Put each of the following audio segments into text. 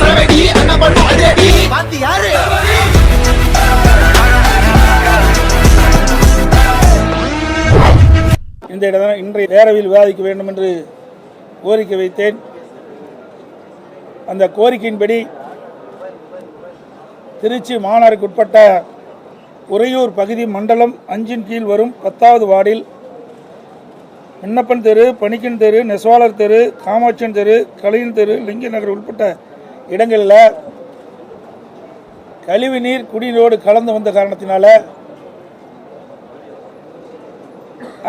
சரவெடி பாத்தி யாரு? இந்த இடம் இன்றைய பேரவையில் விவாதிக்க வேண்டும் என்று கோரிக்கை வைத்தேன். அந்த கோரிக்கையின்படி திருச்சி மாநகருக்கு உட்பட்ட உறையூர் பகுதி மண்டலம் அஞ்சின் கீழ் வரும் பத்தாவது வார்டில் விண்ணப்பன் தெரு பணிக்கன் தெரு நெசவாளர் தெரு காமாட்சியன் தெரு கலையின் தெரு லிங்க நகர் உட்பட்ட இடங்களில் கழிவு நீர் குடிநீரோடு கலந்து வந்த காரணத்தினால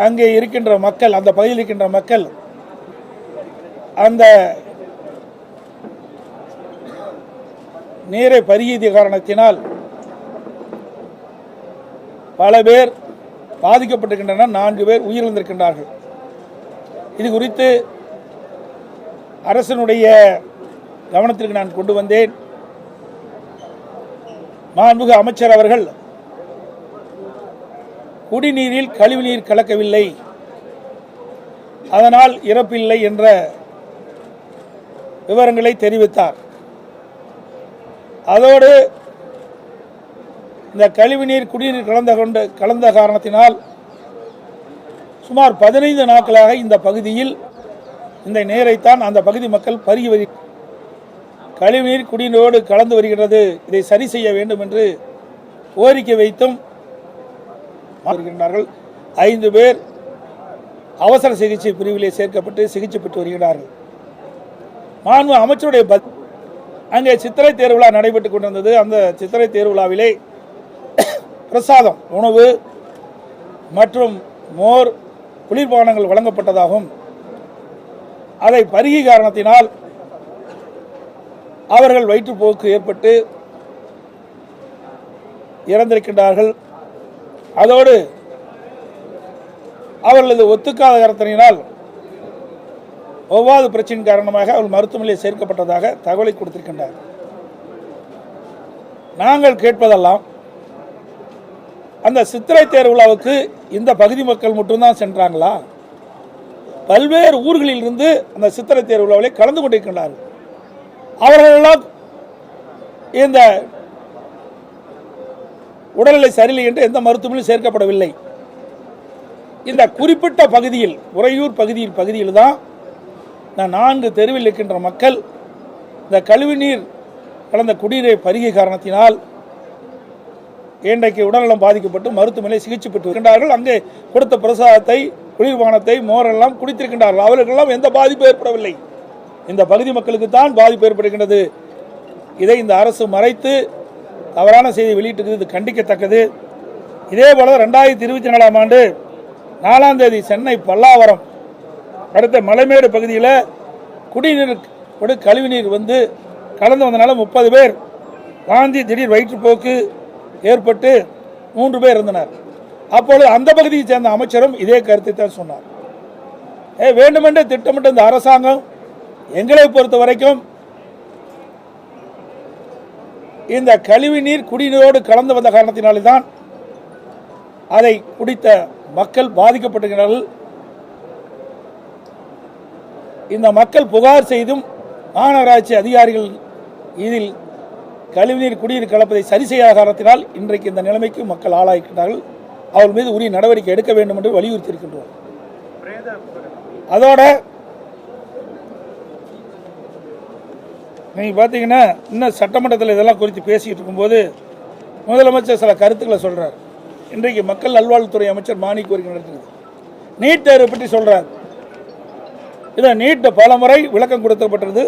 அங்கே இருக்கின்ற மக்கள் அந்த பகுதியில் இருக்கின்ற மக்கள் அந்த நீரை பருகிய காரணத்தினால் பல பேர் பாதிக்கப்பட்டிருக்கின்றனர். நான்கு பேர் உயிரிழந்திருக்கின்றார்கள். இது குறித்து அரசனுடைய கவனத்திற்கு நான் கொண்டு வந்தேன். மாண்புக அமைச்சர் அவர்கள் குடிநீரில் கழிவுநீர் கலக்கவில்லை. அதனால் இறப்பில்லை என்ற விவரங்களை தெரிவித்தார். அதோடு இந்த கழிவுநீர் குடிநீர் கலந்த கொண்டு கலந்த காரணத்தினால் சுமார் பதினைந்து நாட்களாக இந்த பகுதியில் இந்த நீரைத்தான் அந்த பகுதி மக்கள் பருகி வரு கழிவுநீர் குடிநீரோடு கலந்து வருகிறது இதை சரி செய்ய வேண்டும் என்று கோரிக்கை வைத்தும் வருகின்றார்கள். ஐந்து பேர் அவசர சிகிச்சை பிரிவிலே சேர்க்கப்பட்டு சிகிச்சை பெற்று வருகிறார்கள். மாண்பு அமைச்சருடைய பத் அங்கே சித்திரை தேர்விழா நடைபெற்றுக் கொண்டிருந்தது. அந்த சித்திரை தேர்விழாவிலே பிரசாதம் உணவு மற்றும் மோர் குளிர்பானங்கள் வழங்கப்பட்டதாகவும் அதை பருகி காரணத்தினால் அவர்கள் வயிற்றுப்போக்கு ஏற்பட்டு இறந்திருக்கின்றார்கள். அதோடு அவர்களது ஒத்துக்காத காரணத்தினால் ஒவ்வாது பிரச்சனை காரணமாக அவர்கள் மருத்துவமனையில் சேர்க்கப்பட்டதாக தகவலை கொடுத்திருக்கின்றார். நாங்கள் கேட்பதெல்லாம் அந்த சித்திரை தேர்விழாவுக்கு இந்த பகுதி மக்கள் மட்டும்தான் சென்றாங்களா? பல்வேறு ஊர்களில் இருந்து அந்த சித்திரை தேர்விழாவிலே கலந்து கொண்டிருக்கின்றார்கள். அவர்களெல்லாம் இந்த உடல்நிலை சரியில்லை என்று எந்த மருத்துவமனையும் சேர்க்கப்படவில்லை. இந்த குறிப்பிட்ட பகுதியில் உறையூர் பகுதியில் பகுதியில் தான் இந்த நான்கு தெருவில் இருக்கின்ற மக்கள் இந்த கழிவுநீர் கலந்த குடிநீரை பருகிய காரணத்தினால் இன்றைக்கு உடல்நலம் பாதிக்கப்பட்டு மருத்துவமனையில் சிகிச்சை பெற்று வருகின்றார்கள். அங்கே கொடுத்த பிரசாதத்தை குளிர்பானத்தை மோரெல்லாம் குடித்திருக்கின்றார்கள். அவர்களுக்கெல்லாம் எந்த பாதிப்பு ஏற்படவில்லை. இந்த பகுதி மக்களுக்கு தான் பாதிப்பு ஏற்படுகின்றது. இதை இந்த அரசு மறைத்து தவறான செய்தி வெளியிட்டிருக்கிறது. இது கண்டிக்கத்தக்கது. இதே போல ரெண்டாயிரத்தி இருபத்தி நாலாம் ஆண்டு நாலாம் தேதி சென்னை பல்லாவரம் அடுத்த மலைமேடு பகுதியில் குடிநீர் கொடு கழிவுநீர் வந்து கலந்து வந்தனால முப்பது பேர் வாந்தி திடீர் வயிற்றுப்போக்கு ஏற்பட்டு மூன்று பேர் இருந்தனர் அப்பொழுது அந்த பகுதியை சேர்ந்த அமைச்சரும் இதே கருத்தை தான் சொன்னார். ஏ வேண்டுமென்றே திட்டமிட்ட இந்த அரசாங்கம் எங்களை பொறுத்த வரைக்கும் இந்த கழிவு நீர் குடிநீரோடு கலந்து வந்த காரணத்தினாலே தான் அதை குடித்த மக்கள் பாதிக்கப்படுகிறார்கள் இந்த மக்கள் புகார் செய்தும் மாநகராட்சி அதிகாரிகள் இதில் கழிவுநீர் குடிநீர் கலப்பதை சரி செய்யாத காரணத்தினால் இன்றைக்கு இந்த நிலைமைக்கு மக்கள் ஆளாகிக்கிறார்கள் அவர் மீது உரிய நடவடிக்கை எடுக்க வேண்டும் என்று வலியுறுத்தி இருக்கின்றோம் அதோட நீங்க பார்த்தீங்கன்னா இன்னும் சட்டமன்றத்தில் இதெல்லாம் குறித்து பேசிட்டு இருக்கும்போது முதலமைச்சர் சில கருத்துக்களை சொல்றார். இன்றைக்கு மக்கள் நல்வாழ்வுத்துறை அமைச்சர் மானி கோரிக்கை நடத்துகிறது நீட் தேர்வு பற்றி சொல்றார். இதை நீட்டை பல முறை விளக்கம் கொடுக்கப்பட்டது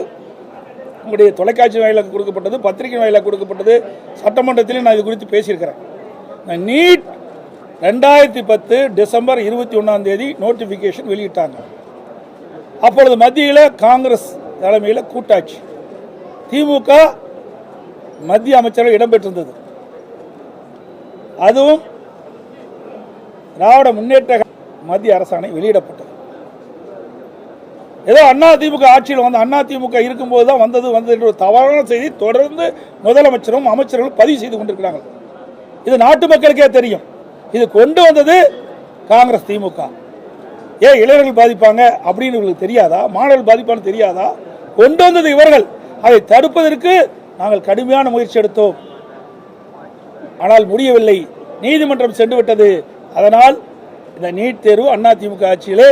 உங்களுடைய தொலைக்காட்சி வாயிலாக கொடுக்கப்பட்டது பத்திரிகை வாயிலாக கொடுக்கப்பட்டது. சட்டமன்றத்திலையும் நான் இது குறித்து பேசியிருக்கிறேன். நீட் ரெண்டாயிரத்தி பத்து டிசம்பர் இருபத்தி ஒன்றாம் தேதி நோட்டிஃபிகேஷன் வெளியிட்டாங்க. அப்பொழுது மத்தியில் காங்கிரஸ் தலைமையில் கூட்டாட்சி. திமுக மத்திய அமைச்சர்கள் இடம்பெற்றிருந்தது. அதுவும் திராவிட முன்னேற்ற மத்திய அரசாணை வெளியிடப்பட்டது. ஏதோ அண்ணா திமுக ஆட்சியில் வந்து அண்ணா திமுக இருக்கும்போது தான் வந்தது வந்தது என்ற தவறான செய்தி தொடர்ந்து முதலமைச்சரும் அமைச்சர்களும் பதிவு செய்து கொண்டிருக்கிறாங்க இது நாட்டு மக்களுக்கே தெரியும். இது கொண்டு வந்தது காங்கிரஸ் திமுக. ஏன் இளைஞர்கள் பாதிப்பாங்க அப்படின்னு இவங்களுக்கு தெரியாதா? மாணவர்கள் பாதிப்பான்னு தெரியாதா? கொண்டு வந்தது இவர்கள். அதை தடுப்பதற்கு நாங்கள் கடுமையான முயற்சி எடுத்தோம். ஆனால் முடியவில்லை. நீதிமன்றம் சென்று விட்டது. அதனால் இந்த நீட் தேர்வு அதிமுக ஆட்சியிலே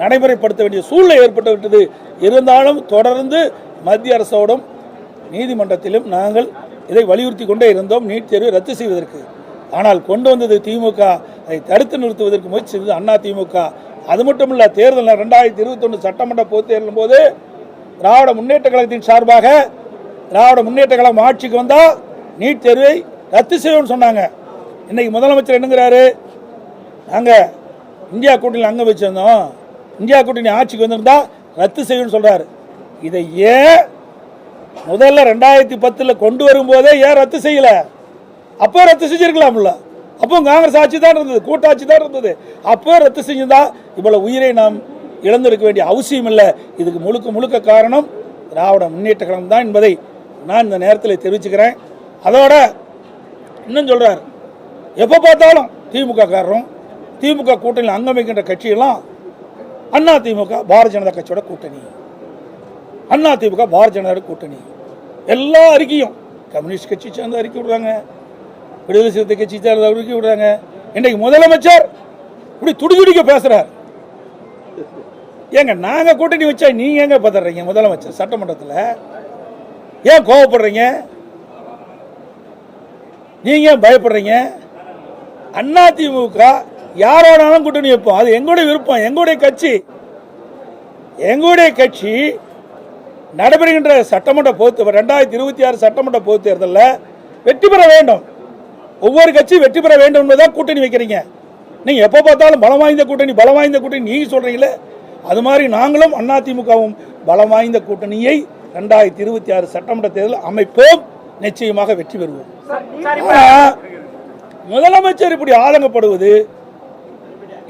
நடைமுறைப்படுத்த வேண்டிய சூழ்நிலை ஏற்பட்டுவிட்டது இருந்தாலும் தொடர்ந்து மத்திய அரசோடும் நீதிமன்றத்திலும் நாங்கள் இதை வலியுறுத்தி கொண்டே இருந்தோம். நீட் தேர்வை ரத்து செய்வதற்கு. ஆனால் கொண்டு வந்தது திமுக. அதை தடுத்து நிறுத்துவதற்கு முயற்சி செய்தது அண்ணா திமுக. அது மட்டும் இல்லை தேர்தல் ரெண்டாயிரத்தி இருபத்தொன்று சட்டமன்ற பொது தேர்தலும் போது திராவிட முன்னேற்ற கழகத்தின் சார்பாக திராவிட முன்னேற்ற கழகம் ஆட்சிக்கு வந்தால் நீட் தேர்வை ரத்து செய்வோம்னு சொன்னாங்க. இன்னைக்கு முதலமைச்சர் என்னங்கிறாரு? நாங்கள் இந்தியா கூட்டில் அங்கே வச்சுருந்தோம். இந்தியா கூட்டணி ஆட்சிக்கு வந்திருந்தா ரத்து செய்யணும்னு சொல்றாரு. இதை ஏன் முதல்ல ரெண்டாயிரத்தி பத்துல கொண்டு வரும்போதே ஏன் ரத்து செய்யல? அப்போ ரத்து செஞ்சிருக்கலாம்ல. அப்போ காங்கிரஸ் ஆட்சி தான் இருந்தது கூட்டாட்சி தான் இருந்தது. அப்போ ரத்து செஞ்சிருந்தா இவ்வளவு உயிரை நாம் இழந்திருக்க வேண்டிய அவசியம் இல்லை. இதுக்கு முழுக்க முழுக்க காரணம் திராவிட முன்னேற்ற கழகம் தான் என்பதை நான் இந்த நேரத்தில் தெரிவிச்சுக்கிறேன். அதோட இன்னும் சொல்றாரு எப்போ பார்த்தாலும் திமுக காரரும் திமுக கூட்டணியில் அங்கமைக்கின்ற கட்சியெல்லாம் அண்ணா திமுக பாரதிய ஜனதா கட்சியோட கூட்டணி. அண்ணா திமுக பாரதிய ஜனதா கூட்டணி. எல்லா அறிக்கையும் கம்யூனிஸ்ட் கட்சி சேர்ந்து அறிக்கை விடுறாங்க. விடுதலை சிறுத்தை கட்சி சேர்ந்த அறிக்கை விடுறாங்க. இன்றைக்கு முதலமைச்சர் இப்படி துடிதுடிக்க பேசுகிறார் ஏங்க நாங்க கூட்டணி வச்சா நீங்க எங்க பதறீங்க முதலமைச்சர் சட்டமன்றத்தில்? ஏன் கோவப்படுறீங்க? நீங்க ஏன் பயப்படுறீங்க? அண்ணா திமுக யாரோடாலும் கூட்டணி வைப்போம். அது எங்களுடைய விருப்பம். எங்களுடைய கட்சி. எங்களுடைய கட்சி நடைபெறுகின்ற சட்டமன்ற பொது ரெண்டாயிரத்தி இருபத்தி ஆறு சட்டமன்ற பொதுத் தேர்தலில் வெற்றி பெற வேண்டும். ஒவ்வொரு கட்சியும் வெற்றி பெற வேண்டும் என்பதான் கூட்டணி வைக்கிறீங்க. நீங்க எப்போ பார்த்தாலும் பலம் வாய்ந்த கூட்டணி பலம் வாய்ந்த கூட்டணி நீங்க சொல்றீங்களே அது மாதிரி நாங்களும் அதிமுகவும் பலம் வாய்ந்த கூட்டணியை ரெண்டாயிரத்தி இருபத்தி ஆறு சட்டமன்ற தேர்தலில் அமைப்போம். நிச்சயமாக வெற்றி பெறுவோம். முதலமைச்சர் இப்படி ஆதங்கப்படுவது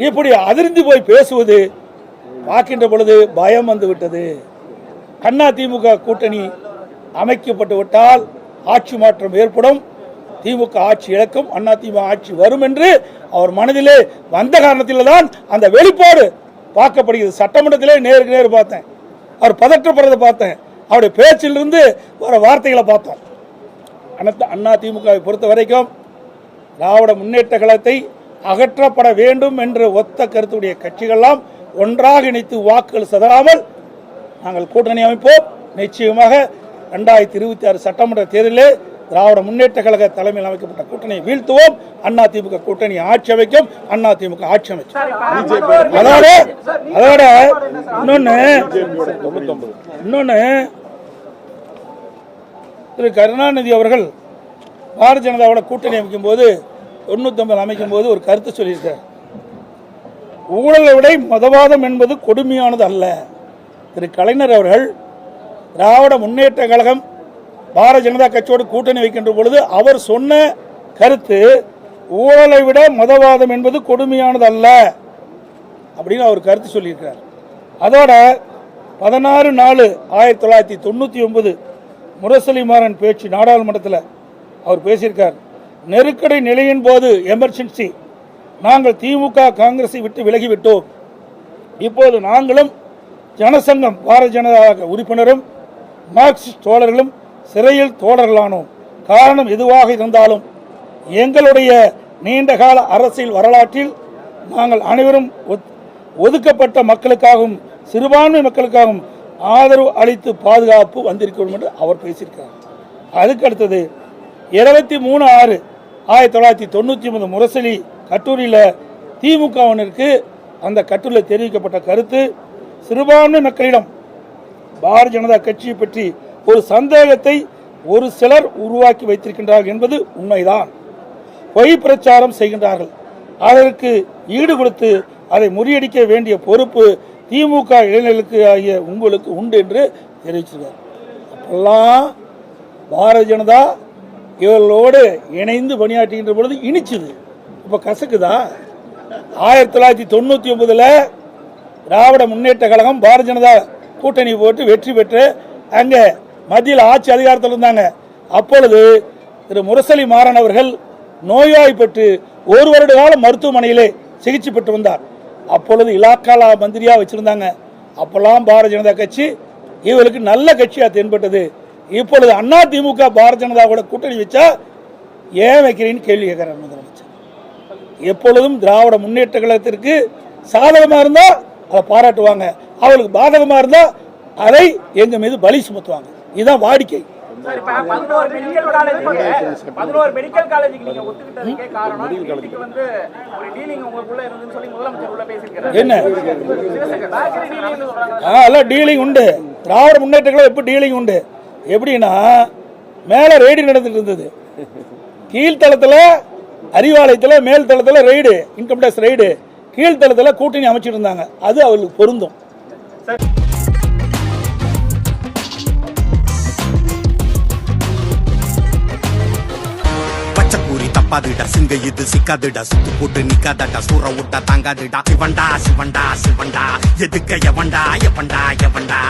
இப்படி அதிர்ந்து போய் பேசுவது பார்க்கின்ற பொழுது பயம் வந்துவிட்டது அண்ணா திமுக கூட்டணி அமைக்கப்பட்டு விட்டால் ஆட்சி மாற்றம் ஏற்படும். திமுக ஆட்சி இழக்கும் அண்ணா திமுக ஆட்சி வரும் என்று அவர் மனதிலே வந்த காரணத்தில் தான் அந்த வெளிப்பாடு பார்க்கப்படுகிறது. சட்டமன்றத்திலே நேருக்கு நேர் பார்த்தேன். அவர் பதற்றப்படுறதை பார்த்தேன். அவருடைய பேச்சிலிருந்து வர வார்த்தைகளை பார்த்தோம். அண்ணா திமுகவை பொறுத்த வரைக்கும் திராவிட முன்னேற்ற கழகத்தை அகற்றப்பட வேண்டும் என்ற ஒத்த கருத்துடைய கட்சிகளெல்லாம் ஒன்றாக இணைத்து வாக்குகள் சிதறாமல் நாங்கள் கூட்டணி அமைப்போம். நிச்சயமாக ரெண்டாயிரத்தி இருபத்தி ஆறு சட்டமன்ற தேர்தலில் திராவிட முன்னேற்ற கழக தலைமையில் அமைக்கப்பட்ட கூட்டணியை வீழ்த்துவோம். அண்ணா திமுக கூட்டணி ஆட்சி அமைக்கும். அண்ணா திமுக ஆட்சி அமைக்கும் அதோட அதோட இன்னொன்னு இன்னொன்னு திரு கருணாநிதி அவர்கள் பாரதிய ஜனதாவோட கூட்டணி அமைக்கும் போது தொண்ணூத்தொன்பது அமைக்கும் போது ஒரு கருத்து சொல்லியிருக்கார். ஊழலை விட மதவாதம் என்பது கொடுமையானது அல்ல. திரு கலைஞர் அவர்கள் திராவிட முன்னேற்ற கழகம் பாரதிய ஜனதா கட்சியோடு கூட்டணி வைக்கின்ற பொழுது அவர் சொன்ன கருத்து ஊழலை விட மதவாதம் என்பது கொடுமையானது அல்ல அப்படின்னு அவர் கருத்து சொல்லியிருக்கிறார். அதோட பதினாறு நாலு ஆயிரத்தி தொள்ளாயிரத்தி தொண்ணூற்றி ஒன்பது முரசலிமாறன் பேச்சு நாடாளுமன்றத்தில் அவர் பேசியிருக்கார். நெருக்கடி நிலையின் போது எமர்ஜென்சி நாங்கள் திமுக காங்கிரஸை விட்டு விலகிவிட்டோம். இப்போது நாங்களும் ஜனசங்கம் பாரதிய ஜனதா உறுப்பினரும் மார்க்சிஸ்ட் தோழர்களும் சிறையில் தோழர்களானோம். காரணம் எதுவாக இருந்தாலும் எங்களுடைய நீண்டகால அரசியல் வரலாற்றில் நாங்கள் அனைவரும் ஒத்- ஒதுக்கப்பட்ட மக்களுக்காகவும் சிறுபான்மை மக்களுக்காகவும் ஆதரவு அளித்து பாதுகாப்பு வந்திருக்கிறோம் என்று அவர் பேசியிருக்கார் அதுக்கு அடுத்தது இருபத்தி மூணு ஆறு ஆயிரத்தி தொள்ளாயிரத்தி தொண்ணூற்றி ஒன்பது முரசொலி கட்டுரையில் திமுகவினருக்கு அந்த கட்டுரையில் தெரிவிக்கப்பட்ட கருத்து சிறுபான்மை மக்களிடம் பாரதிய ஜனதா கட்சியை பற்றி ஒரு சந்தேகத்தை ஒரு சிலர் உருவாக்கி வைத்திருக்கின்றார்கள் என்பது உண்மைதான். பொய் பிரச்சாரம் செய்கின்றார்கள். அதற்கு ஈடு கொடுத்து அதை முறியடிக்க வேண்டிய பொறுப்பு திமுக இளைஞர்களுக்கு ஆகிய உங்களுக்கு உண்டு என்று தெரிவிச்சிருக்கார். அப்பெல்லாம் பாரதிய ஜனதா இவர்களோடு இணைந்து பணியாற்றுகின்ற பொழுது இனிச்சுது. இப்போ கசக்குதா? ஆயிரத்தி தொள்ளாயிரத்தி தொண்ணூற்றி ஒன்பதில் திராவிட முன்னேற்ற கழகம் பாரதிய ஜனதா கூட்டணி போட்டு வெற்றி பெற்று அங்கே மத்தியில் ஆட்சி அதிகாரத்தில் இருந்தாங்க. அப்பொழுது திரு முரசலி மாறன் அவர்கள் நோய்வாய்ப்பட்டு ஒரு வருட காலம் மருத்துவமனையிலே சிகிச்சை பெற்று வந்தார். அப்பொழுது இலாக்காலா மந்திரியாக வச்சுருந்தாங்க. அப்போல்லாம் பாரதிய ஜனதா கட்சி இவர்களுக்கு நல்ல கட்சியாக தென்பட்டது. இப்பொழுது அண்ணா திமுக பாரதிய ஜனதா கூட கூட்டணி வச்சா ஏன் வைக்கிறீன்னு கேள்வி கேட்கிறார் முதலமைச்சர். எப்பொழுதும் திராவிட முன்னேற்ற கழகத்திற்கு சாதகமாக இருந்தால் அதை பாராட்டுவாங்க. அவளுக்கு பாதகமாக இருந்தால் அதை எங்கள் மீது பலி சுமத்துவாங்க. இதுதான் வாடிக்கை. சார், இப்ப பதினோரு மெடிக்கல் காலேஜுக்கு பதினோரு மெடிக்கல் காலேஜுக்கு நீங்க ஒத்துக்கிட்டதுக்கே காரணம் இன்னைக்கு வந்து ஒரு டீலிங் உங்களுக்குள்ள இருந்துன்னு சொல்லி முதலமைச்சர் உள்ள பேசியிருக்காரு. என்ன? டீலிங் உண்டு. திராவிட முன்னேற்ற கழகம் எப்போ டீலிங் உண்டு? எப்படின்னா மேலே ரெய்டு நடந்துட்டு இருந்தது. கீழ்த்தளத்தில் அறிவாலயத்தில் மேல் தளத்தில் ரெய்டு இன்கம் டேக்ஸ் ரெய்டு கீழ்த்தளத்தில் கூட்டணி அமைச்சிட்டு இருந்தாங்க. அது அவர்களுக்கு பொருந்தும். பச்சைப்பூரி தப்பாதுடா சிங்க இது சிக்காதுடா சுத்து போட்டு நிக்காதடா சூற விட்டா தாங்காதுடா. சிவண்டா சிவண்டா சிவண்டா எதுக்க எவண்டா எவண்டா எவண்டா